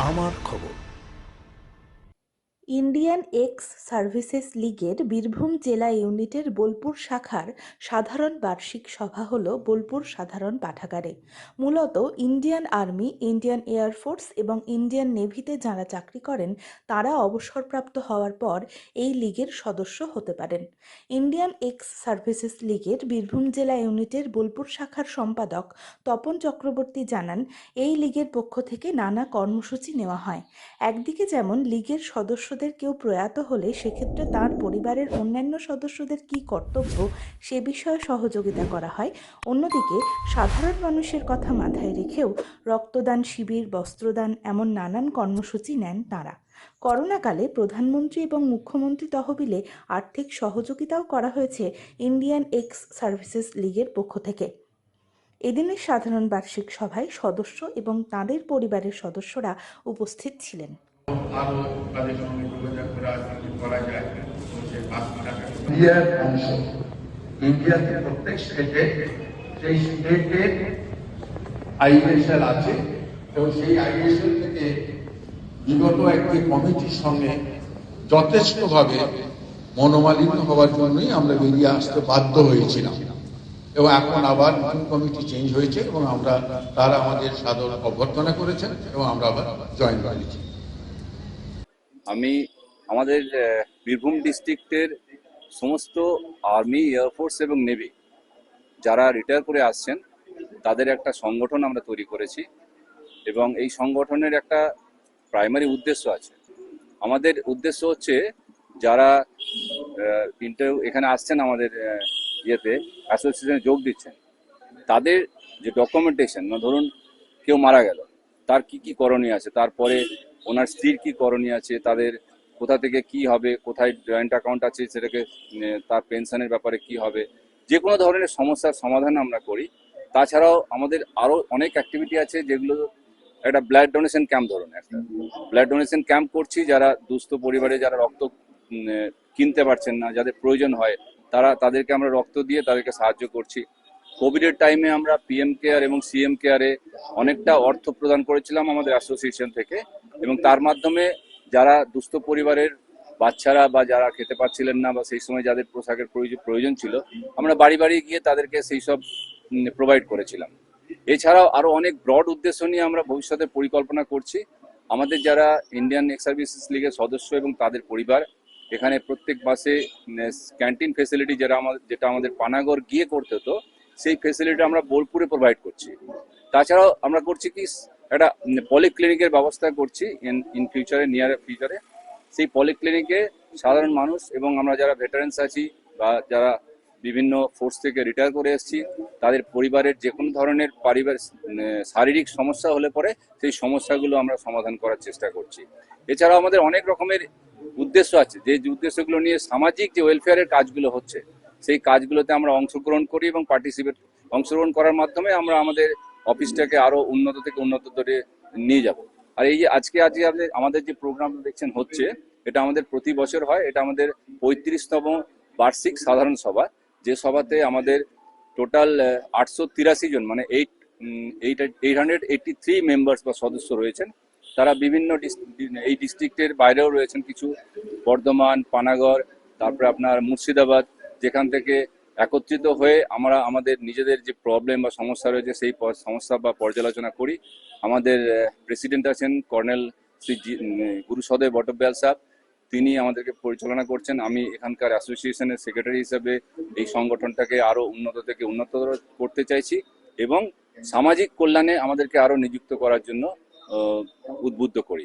আমার খবর। Indian x services লীগের বীরভূম জেলা ইউনিটের বোলপুর শাখার সাধারণ বার্ষিক সভা হল বোলপুর সাধারণ পাঠাগারে। মূলত Indian army, Indian air force এবং ইন্ডিয়ান নেভিতে যাঁরা চাকরি করেন, তারা অবসরপ্রাপ্ত হওয়ার পর এই লীগের সদস্য হতে পারেন। ইন্ডিয়ান এক্স সার্ভিসেস লীগের বীরভূম জেলা ইউনিটের বোলপুর শাখার সম্পাদক তপন চক্রবর্তী জানান, এই লীগের পক্ষ থেকে নানা কর্মসূচি নেওয়া হয়। একদিকে যেমন লীগের সদস্যদের কেউ প্রয়াত হলে সেক্ষেত্রে তার পরিবারের অন্যান্য সদস্যদের কী কর্তব্য সে বিষয়ে সহযোগিতা করা হয়। অন্যদিকে, সাধারণ মানুষের কথা মাথায় রেখেও রক্তদান শিবির, বস্ত্রদান এমন নানান কর্মসূচি নেন তাঁরা। করোনাকালে প্রধানমন্ত্রী এবং মুখ্যমন্ত্রী তহবিলে আর্থিক সহযোগিতাও করা হয়েছে ইন্ডিয়ান এক্স সার্ভিসেস লীগের পক্ষ থেকে। এদিনের সাধারণ বার্ষিক সভায় সদস্য এবং তাঁদের পরিবারের সদস্যরা উপস্থিত ছিলেন। আরও সেই স্টেটের আছে এবং সেই থেকে কমিটির সঙ্গে যথেষ্টভাবে মনোমালিন্য হওয়ার জন্যই আমরা বেরিয়ে আসতে বাধ্য হয়েছিলাম। এবং এখন আবার নতুন কমিটি চেঞ্জ হয়েছে এবং আমরা তারা আমাদের সাদর অভ্যর্থনা করেছেন এবং আমরা আবার জয়েন করেছি। আমি আমাদের বীরভূম ডিস্ট্রিক্টের সমস্ত আর্মি এয়ারফোর্স এবং নেভি যারা রিটায়ার করে আসছেন, তাদের একটা সংগঠন আমরা তৈরি করেছি এবং এই সংগঠনের একটা প্রাইমারি উদ্দেশ্য আছে। আমাদের উদ্দেশ্য হচ্ছে যারা ইন্টারভিউ এখানে আসছেন আমাদের ইয়েতে অ্যাসোসিয়েশনে যোগ দিচ্ছেন, তাদের যে ডকুমেন্টেশন ধরুন কেউ মারা গেল, তার কি কি করণীয় আছে, তারপরে ওনার স্ত্রীর কি করণীয় আছে? তাদের কোথা থেকে কি হবে? কোথায় জয়েন্ট অ্যাকাউন্ট আছে? সেটাকে তার পেনশনের ব্যাপারে কি হবে? যে কোনো ধরনের সমস্যার সমাধান আমরা করি। তাছাড়াও আমাদের আরও অনেক অ্যাক্টিভিটি আছে যেগুলো একটা ব্লাড ডোনেশন ক্যাম্প ধরুন একটা। ব্লাড ডোনেশন ক্যাম্প করছি যারা দুস্থ পরিবারে যারা রক্ত কিনতে পারছেন না, যাদের প্রয়োজন হয়, তারা, তাদেরকে আমরা রক্ত দিয়ে তাদেরকে সাহায্য করছি। কোভিডের টাইমে আমরা পিএম কেয়ার এবং সিএম কেয়ারে অনেকটা অর্থ প্রদান করেছিলাম আমাদের অ্যাসোসিয়েশন থেকে এবং তার মাধ্যমে যারা দুস্থ পরিবারের বাচ্চারা বা যারা খেতে পাচ্ছিলেন না বা সেই সময় যাদের পোশাকের প্রয়োজন- ছিল, আমরা বাড়ি বাড়ি গিয়ে তাদেরকে সেই সব প্রোভাইড করেছিলাম। এছাড়াও আরও অনেক ব্রড উদ্দেশ্য নিয়ে আমরা ভবিষ্যতে পরিকল্পনা করছি। আমাদের যারা ইন্ডিয়ান এক্স সার্ভিসেস লীগের সদস্য এবং তাদের পরিবার, এখানে প্রত্যেক মাসে ক্যান্টিন ফেসিলিটি যেটা আমাদের যেটা আমাদের পানাগড় গিয়ে করতে হতো সেই ফেসিলিটি আমরা বোলপুরে প্রোভাইড করছি। তাছাড়াও আমরা করছি কি, একটা পলিক্লিনিকের ব্যবস্থা করছি ইন ইন ফিউচারে নিয়ার ফিউচারে সেই পলিক্লিনিকে সাধারণ মানুষ এবং আমরা যারা ভেটারেন্স আছি বা যারা বিভিন্ন ফোর্স থেকে রিটায়ার করে এসেছি, তাদের পরিবারের যে কোনো ধরনের পারিবারিক শারীরিক সমস্যা হলে পরে সেই সমস্যাগুলো আমরা সমাধান করার চেষ্টা করছি। এছাড়াও আমাদের অনেক রকমের উদ্দেশ্য আছে। যে উদ্দেশ্যগুলো নিয়ে সামাজিক যে ওয়েলফেয়ারের কাজগুলো হচ্ছে সেই কাজগুলোতে আমরা অংশগ্রহণ করি এবং পার্টিসিপেট অংশগ্রহণ করার মাধ্যমে আমরা আমাদের অফিসটাকে আরও উন্নত থেকে উন্নত করে নিয়ে যাব। আর এই যে আজকে আজকে আমাদের- আমাদের যে প্রোগ্রাম দেখছেন হচ্ছে, এটা আমাদের প্রতি বছর হয়, এটা আমাদের পঁয়ত্রিশতম বার্ষিক সাধারণ সভা, যে সভাতে আমাদের টোটাল আটশো তিরাশি জন মানে eight eight eight hundred eighty three members বা সদস্য রয়েছেন। তারা বিভিন্ন এই ডিস্ট্রিক্টের বাইরেও রয়েছেন, কিছু বর্ধমান, পানাগড়, তারপরে আপনার মুর্শিদাবাদ যেখান থেকে একত্রিত হয়ে আমরা আমাদের নিজেদের যে প্রবলেম বা সমস্যা রয়েছে, সেই সমস্যা বা পর্যালোচনা করি। আমাদের প্রেসিডেন্ট আছেন কর্নেল শ্রী গুরুসদয় বটব্যাল সাহেব। তিনি আমাদেরকে পরিচালনা করছেন। আমি এখানকার অ্যাসোসিয়েশনের সেক্রেটারি হিসেবে এই সংগঠনটাকে আরও উন্নত থেকে উন্নত করতে চাইছি এবং সামাজিক কল্যাণে আমাদেরকে আরও নিযুক্ত করার জন্য উদ্বুদ্ধ করি।